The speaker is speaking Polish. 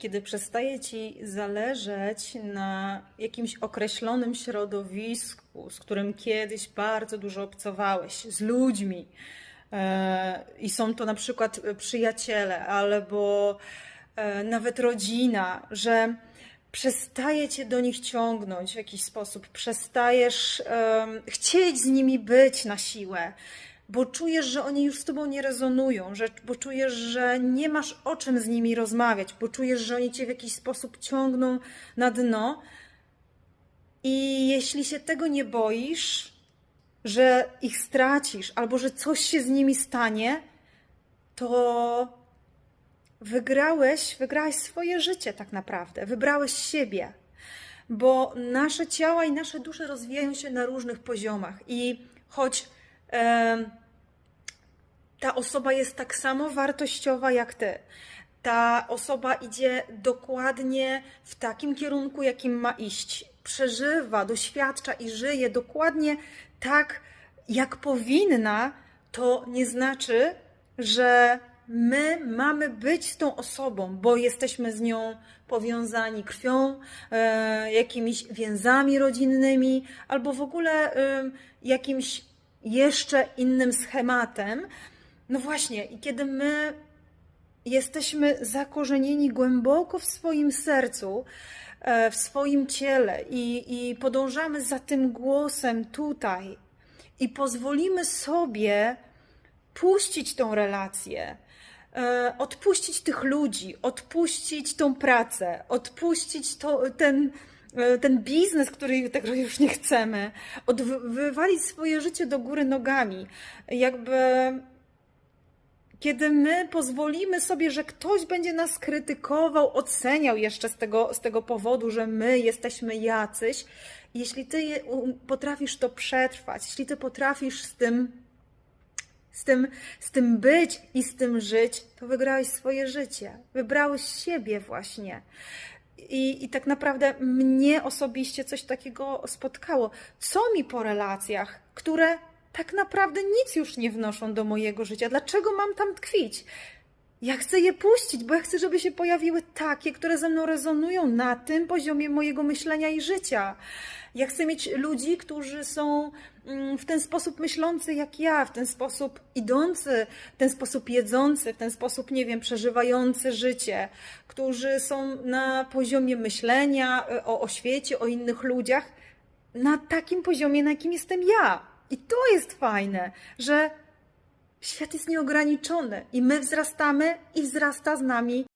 kiedy przestaje ci zależeć na jakimś określonym środowisku, z którym kiedyś bardzo dużo obcowałeś, z ludźmi, e, i są to na przykład przyjaciele albo e, nawet rodzina, że przestaje cię do nich ciągnąć w jakiś sposób, przestajesz chcieć z nimi być na siłę, bo czujesz, że oni już z tobą nie rezonują, że, bo czujesz, że nie masz o czym z nimi rozmawiać, bo czujesz, że oni cię w jakiś sposób ciągną na dno. I jeśli się tego nie boisz, że ich stracisz, albo że coś się z nimi stanie, to wygrałeś, wygrałeś swoje życie tak naprawdę, wybrałeś siebie. Bo nasze ciała i nasze dusze rozwijają się na różnych poziomach i choć ta osoba jest tak samo wartościowa jak ty, ta osoba idzie dokładnie w takim kierunku, jakim ma iść, przeżywa, doświadcza i żyje dokładnie tak, jak powinna, to nie znaczy, że my mamy być tą osobą, bo jesteśmy z nią powiązani krwią, e, jakimiś więzami rodzinnymi, albo w ogóle e, jakimś jeszcze innym schematem. No właśnie, i kiedy my jesteśmy zakorzenieni głęboko w swoim sercu, e, w swoim ciele i, i podążamy za tym głosem tutaj i pozwolimy sobie puścić tą relację, e, odpuścić tych ludzi, odpuścić tą pracę, odpuścić to, ten, e, ten biznes, który tego już nie chcemy, od, wywalić swoje życie do góry nogami, jakby kiedy my pozwolimy sobie, że ktoś będzie nas krytykował, oceniał jeszcze z tego, z tego powodu, że my jesteśmy jacyś, jeśli ty je- potrafisz to przetrwać, jeśli ty potrafisz z tym, z tym, z tym być i z tym żyć, to wygrałeś swoje życie. Wybrałeś siebie właśnie. I, I tak naprawdę mnie osobiście coś takiego spotkało. Co mi po relacjach, które tak naprawdę nic już nie wnoszą do mojego życia? Dlaczego mam tam tkwić? Ja chcę je puścić, bo ja chcę, żeby się pojawiły takie, które ze mną rezonują na tym poziomie mojego myślenia i życia. Ja chcę mieć ludzi, którzy są mm, w ten sposób myślący jak ja, w ten sposób idący, w ten sposób jedzący, w ten sposób, nie wiem, przeżywający życie, którzy są na poziomie myślenia y, o, o świecie, o innych ludziach, na takim poziomie, na jakim jestem ja. I to jest fajne, że Świat jest nieograniczony i my wzrastamy i wzrasta z nami